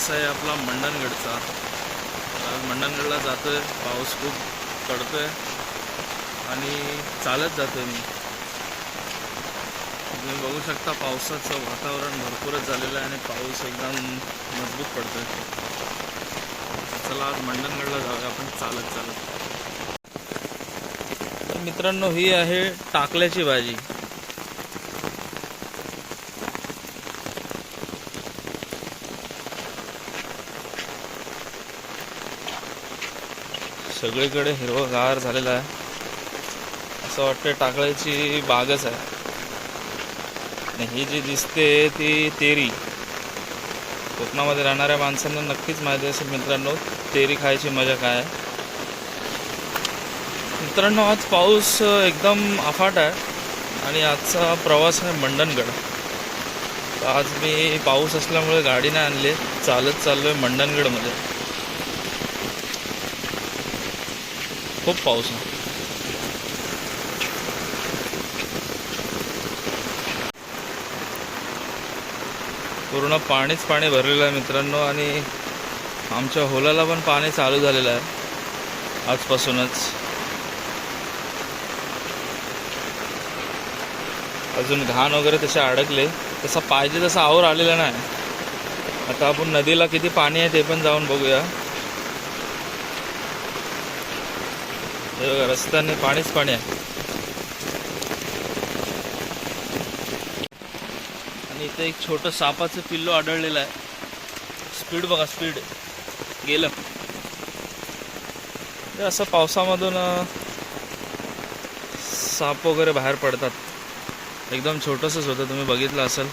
प्रवास आहे आपला मंडणगडचा. आज मंडणगडला जातोय. पाऊस खूप पडतोय. आणि चालत जातोय मी. तुम्ही बघू शकता पावसाचं वातावरण भरपूरच झालेलं आहे आणि पाऊस एकदम मजबूत पडतोय. चला आज मंडणगडला जाऊया आपण. चालत चालत. तर मित्रांनो ही आहे टाकल्याची भाजी. सगळीकडे हिरवगार झालेलं आहे. असं वाटतं टाकळ्याची बागच आहे. आणि ही जी दिसते ती तेरी. कोकणामध्ये राहणाऱ्या माणसांना नक्कीच माहिती असेल मित्रांनो तेरी खायची मजा काय आहे. मित्रांनो आज पाऊस एकदम अफाट आहे आणि आजचा प्रवास आहे मंडणगड. तर आज मी पाऊस असल्यामुळे गाडी नाही आणली चालत चाललो आहे मंडणगडमध्ये. खूप पाऊस आहे पूर्ण पाणीच पाणी भरलेलं आहे मित्रांनो आणि आमच्या होलाला पण पाणी चालू झालेलं आहे. आजपासूनच. अजून घाण वगैरे तसे अडकले. तसा पाहिजे तसा आवर आलेला नाही. आता आपण नदीला किती पाणी आहे ते पण जाऊन बघूया. हे बघा रस्त्याने पाणीच पाणी आहे. आणि इथे एक छोटं सापाचं पिल्लो आढळलेलं आहे. स्पीड बघा स्पीड. गेलं. ते असं पावसामधून साप वगैरे बाहेर पडतात. एकदम छोटंसंच होतं तुम्ही बघितलं असेल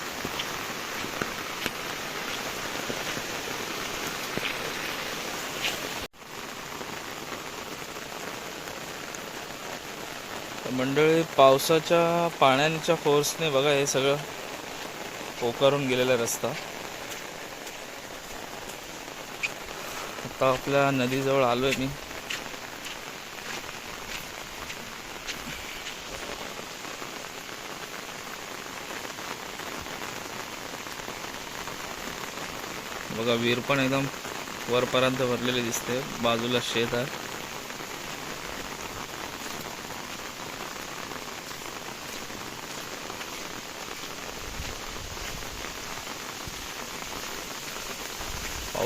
तर मंडळी पावसाच्या पाण्याच्या फोर्सने बघा हे सगळं पोकारून गेलेला रस्ता. आता आपल्या नदीजवळ आलोय मी. बघा विहीर पण एकदम वरपर्यंत भरलेली दिसते. बाजूला शेत आहे.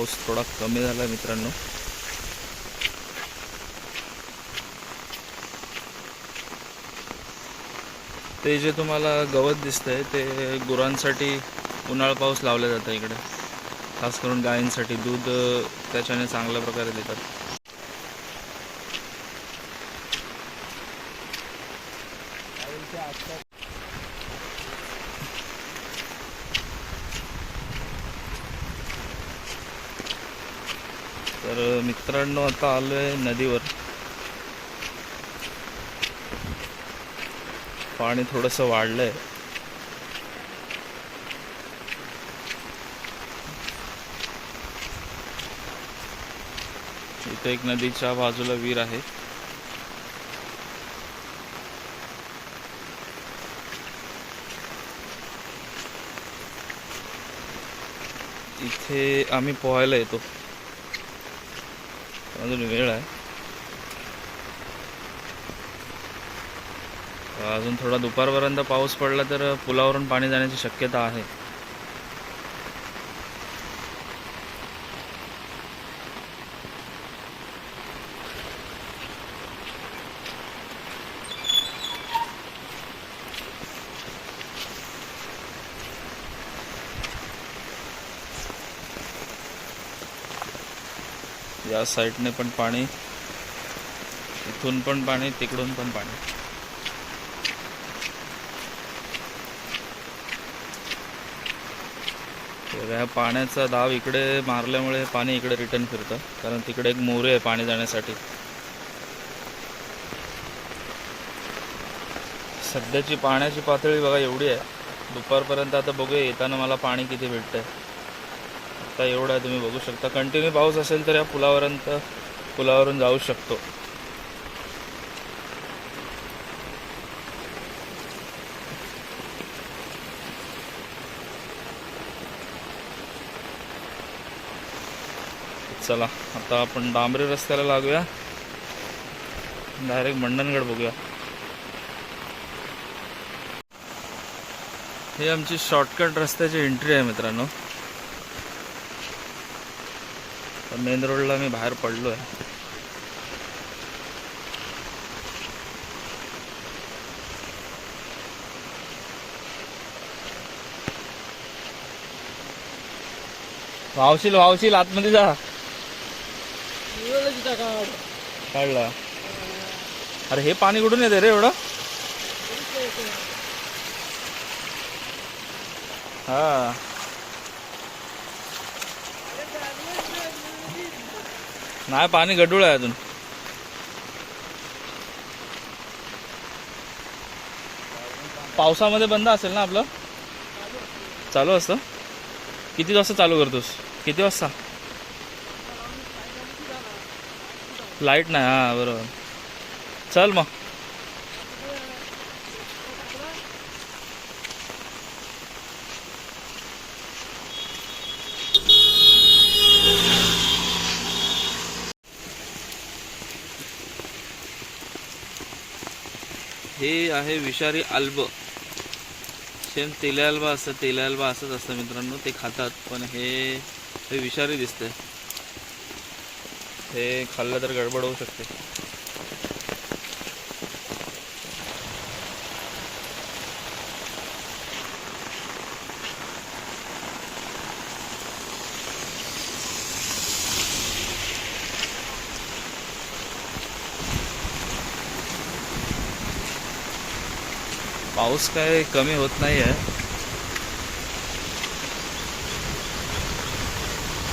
पाऊस थोडा कमी झाला मित्रांनो. ते जे तुम्हाला गवत दिसतंय ते गुरांसाठी उन्हाळा पाऊस लावला जातं इकडे. खास करून गायींसाठी दूध त्याच्याने चांगल्या प्रकारे देतात. तर मित्रांनो आता आलोय नदीवर. पाणी थोडंसं वाढलंय. इथे एक नदीच्या बाजूला विहीर आहे. इथे आम्ही पोहायला येतो. अजून वेळ आहे. अजून थोडा दुपारपर्यंत पाऊस पडला तर पुलावरून पाणी जाण्याची शक्यता आहे. या साईडने पण पाणी इथून पण पाणी तिकडून पण पाणी. तर ह्या पाण्याचा दाव इकडे मारल्यामुळे पाणी इकडे रिटर्न फिरतं कारण तिकडे एक मोरे आहे पाणी जाण्यासाठी. सध्याची पाण्याची पातळी बघा एवढी आहे. दुपारपर्यंत आता बघूया येताना मला पाणी किती भेटतंय. आता एवढा तुम्ही बघू शकता. कंटिन्यू पाऊस असेल तर या पुलावरंत पुलावरून जाऊ शकतो. चला आता आपण डांबरी रस्त्याला लागूया. डायरेक्ट मंडणगड बघूया. हे आमची शॉर्टकट रस्त्याची एंट्री आहे मित्रांनो. मेन रोडला मी बाहेर पडलो आहे वावशील वावशील आतमध्ये जा. काढला अरे हे पाणी कुठून येते रे एवढं? हा. नाही पाणी गडूळ आहे अजून. पावसामध्ये बंद असेल ना आपलं? चालू असतं. किती वाजता चालू करतोस? किती वाजता? लाइट नाही हा बरोबर. चल मग. हे आहे विषारी आल्ब सेम तेले असतं तेले असंच असतं मित्रांनो ते खातात पण हे हे विषारी दिसतंय. हे खाल्लं तर गडबड होऊ शकते. पाऊस काय कमी होत नाही आहे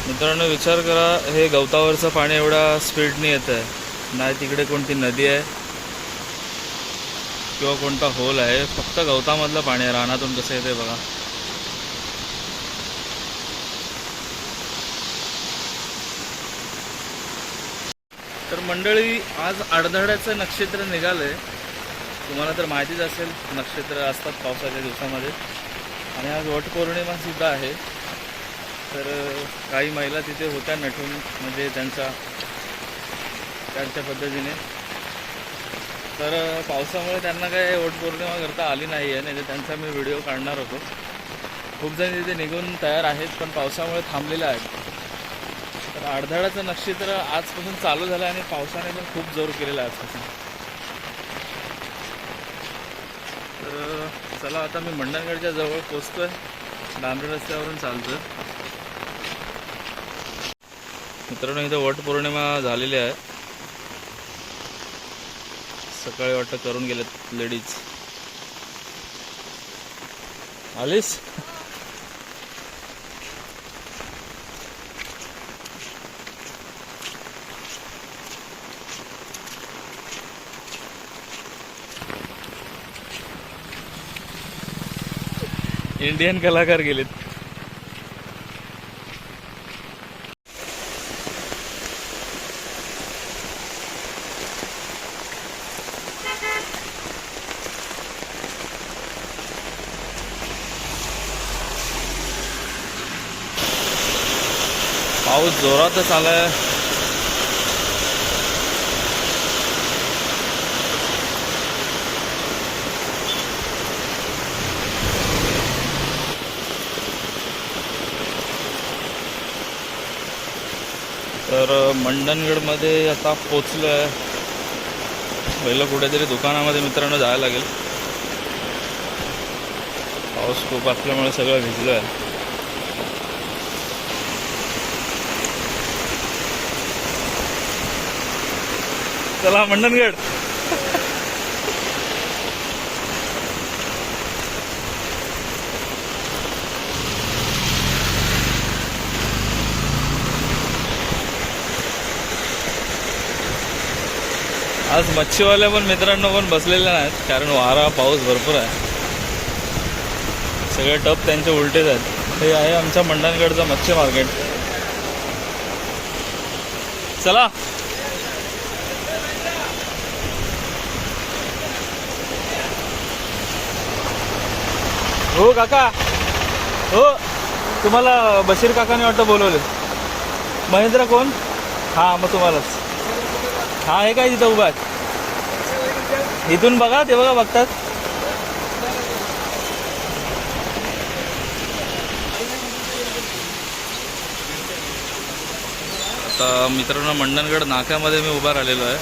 मित्रांनो विचार करा हे गवतावरचं पाणी एवढा स्पीडने येत आहे नाही तिकडे कोणती नदी आहे? किंवा कोणता होल आहे? फक्त गवतामधलं पाणी आहे. रानातून कसं येते बघा. तर मंडळी आज आडधड्याचं नक्षत्र निघालंय. तुम्हाला तर माहितीच असेल नक्षत्र असतात पावसाच्या दिवसामध्ये. आणि आज वटपौर्णिमासुद्धा आहे. तर काही महिला तिथे होत्या नटून म्हणजे त्यांचा त्यांच्या पद्धतीने. तर पावसामुळे त्यांना काय वटपौर्णिमा करता आली नाही आहे नाही तर त्यांचा मी व्हिडिओ काढणार होतो. खूप जण तिथे निघून तयार आहेत पण पावसामुळे थांबलेले आहेत. तर आडधाडाचं नक्षत्र आजपासून चालू झालं आणि पावसाने पण खूप जोर केलेला आहे आजपासून. तर चला आता मी मंडणगडच्या जवळ पोचतोय. डांबरे रस्त्यावरून चालतोय. मित्रांनो इथं वट पौर्णिमा झालेली आहे. सकाळी वाटतं करून गेलेत लेडीज. आलीस? इंडियन कलाकार गेलेत. पाऊस जोरातच आलाय. तर मंडणगडमध्ये आता पोचलो आहे पहिलं कुठेतरी दुकानामध्ये मित्रांनो जायला लागेल. पाऊस खूप असल्यामुळे सगळं भिजलं आहे चला मंडणगड. आज मच्छीवाल्या पण मित्रांनो पण बसलेल्या नाहीत कारण वारा पाऊस भरपूर आहे. सगळे टप त्यांचे उलटेच आहेत. हे आहे आमच्या मंडणगडचं मच्छी मार्केट. चला. हो काका. हो तुम्हाला बशीर काकाने वाटतं बोलवले. महेंद्र कोण? हा मग तुम्हालाच. हा हे काय तिथं उभा आहे? इथून बघा ते बघा बघतात. आता मित्रांनो मंडणगड नाक्यामध्ये मी उभा राहिलेलो आहे.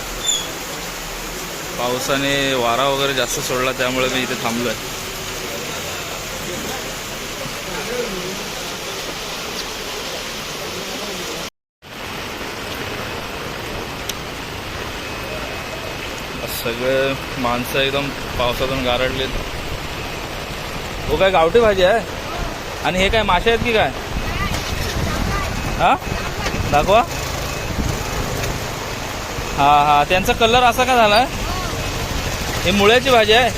पावसाने वारा वगैरे जास्त सोडला त्यामुळे मी इथे थांबलो आहे सगळे माणसं एकदम पावसातून गारडलेत. हो काय गावठी भाजी आहे? आणि हे काय मासे आहेत की काय? हा? दाखवा. हा हा. त्यांचा कलर असा का झाला ही मुळ्याची भाजी आहे?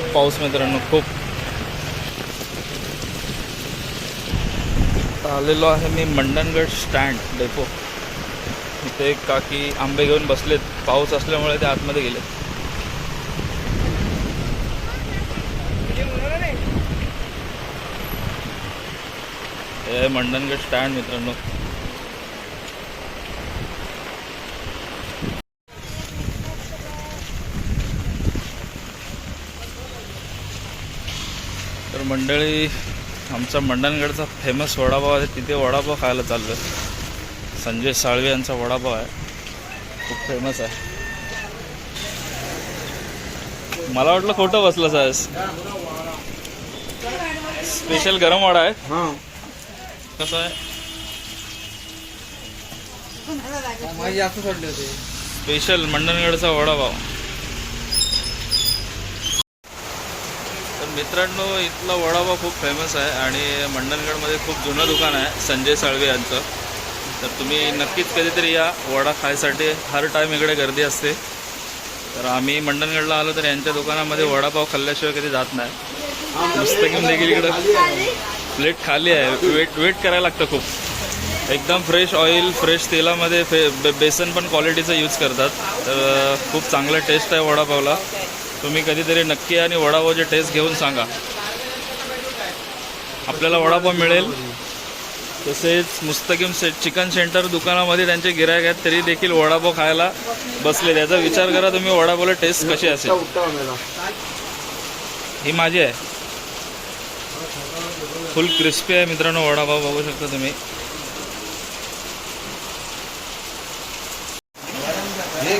खूप पाऊस मित्रांनो खूप. आलेलो आहे मी मंडणगड स्टँड डेपो. इथे काकी आंबे घेऊन बसलेत. पाऊस असल्यामुळे ते आतमध्ये गेले हे मंडणगड स्टँड मित्रांनो. मंडळी आमचा मंडणगडचा फेमस वडापाव आहे. तिथे वडापाव खायला चाललो आहे संजय साळवे यांचा वडापाव आहे. खूप फेमस आहे. मला वाटलं खोटं बसलं साहेब स्पेशल गरम वडा आहे. हा. कसं आहे? स्पेशल मंडणगडचा वडापाव. मित्रांनो इथला वडापाव खूप फेमस आहे आणि मंडणगडमध्ये खूप जुनं दुकान आहे संजय साळवे यांचं. तर तुम्ही नक्कीच कधीतरी या वडा खायसाठी. हर टाईम इकडे गर्दी असते. तर आम्ही मंडणगडला आलो तर यांच्या दुकानामध्ये वडापाव खाल्ल्याशिवाय कधी जात नाही. नुसतं घेऊन देखील इकडं. प्लेट खाली आहे. वेट वेट करायला लागतं खूप. एकदम फ्रेश ऑइल फ्रेश तेलामध्ये फे बे- बेसन पण क्वालिटीचं यूज करतात. तर खूप चांगला टेस्ट आहे वडापावला. तुम्ही कधीतरी नक्की आणि वडापावची टेस्ट घेऊन सांगा. आपल्याला वडापाव मिळेल. तसेच मुस्तकीम से चिकन सेंटर दुकानामध्ये त्यांचे गिरायक आहेत तरी देखील वडापाव खायला बसले त्याचा विचार करा तुम्ही वडापावला टेस्ट कशी असेल. ही माझी आहे. फुल क्रिस्पी आहे मित्रांनो वडापाव बघू शकता तुम्ही. हे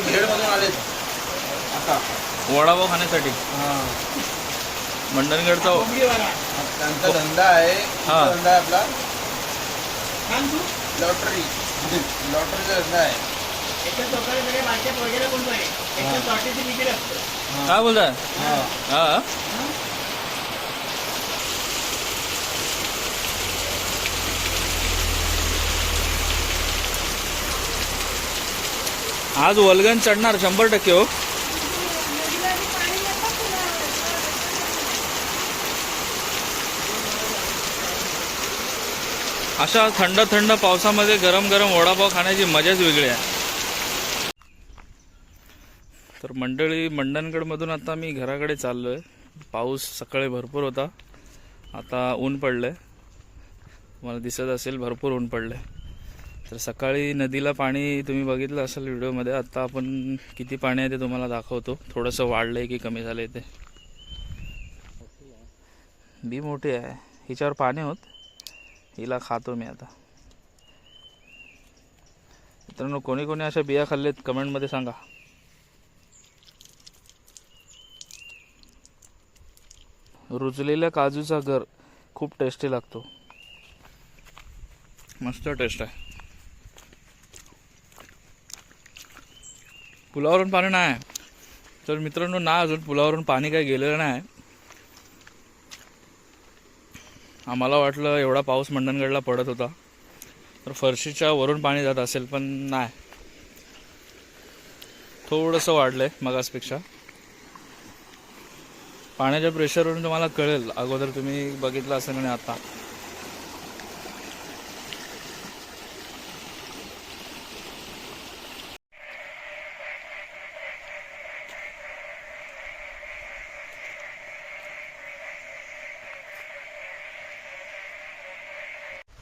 आता वडापाव खाण्यासाठी. हा. मंडणगडचा त्यांचा धंदा आहे. हा. धंदा आहे आपला. लॉटरी. लॉटरीचा धंदा आहे. काय बोलताय? हा. हा? आज वलगन चढणार शंभर टक्के हो. अशा थंड थंड पावसामध्ये गरम गरम वडापाव खाण्याची मजाच वेगळी आहे. तर मंडळी मंडणगडमधून आता मी घराकडे चाललो आहे पाऊस सकाळी भरपूर होता. आता ऊन पडलं आहे मला दिसत असेल भरपूर ऊन पडलं आहे तर सकाळी नदीला पाणी तुम्ही बघितलं असेल व्हिडिओमध्ये आता आपण किती पाणी आहे ते तुम्हाला दाखवतो. थोडंसं वाढलं आहे की कमी झालं आहे ते. बी मोठी आहे. हिच्यावर पाणी होत. हिला खातो मी आता. मित्रांनो कोणी कोणी अशा बिया खाल्लेत कमेंटमध्ये सांगा. रुजलेल्या काजूचा घर खूप टेस्टी लागतो. मस्त टेस्ट आहे. पुलावरून पाणी नाही. तर मित्रांनो ना अजून पुलावरून पाणी काही गेलेलं नाही. आम्हाला वाटलं एवढा पाऊस मंडणगडला पडत होता. तर फरशीच्या वरून पाणी जात असेल पण नाही. थोडंसं वाढलंय मगासपेक्षा. पाण्याच्या प्रेशरवरून तुम्हाला कळेल अगोदर तुम्ही बघितलं असेल आणि आता.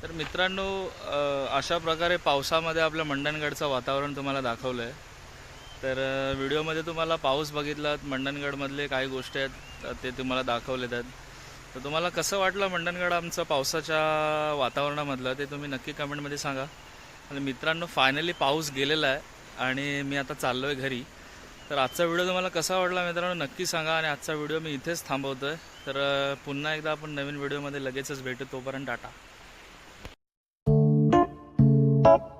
तर मित्रांनो अशा प्रकारे पावसामध्ये आपलं मंडणगडचं वातावरण तुम्हाला दाखवलं आहे तर व्हिडिओमध्ये तुम्हाला पाऊस बघितलात मंडणगडमधले काही गोष्टी आहेत ते तुम्हाला दाखवलेत आहेत. तर तुम्हाला कसं वाटलं मंडणगड आमचं पावसाच्या वातावरणामधलं ते तुम्ही नक्की कमेंटमध्ये सांगा. आणि मित्रांनो फायनली पाऊस गेलेला आहे आणि मी आता चाललो आहे घरी. तर आजचा व्हिडिओ तुम्हाला कसा वाटला मित्रांनो नक्की सांगा आणि आजचा व्हिडिओ मी इथेच थांबवतो आहे तर पुन्हा एकदा आपण नवीन व्हिडिओमध्ये लगेचच भेटू तोपर्यंत टाटा. you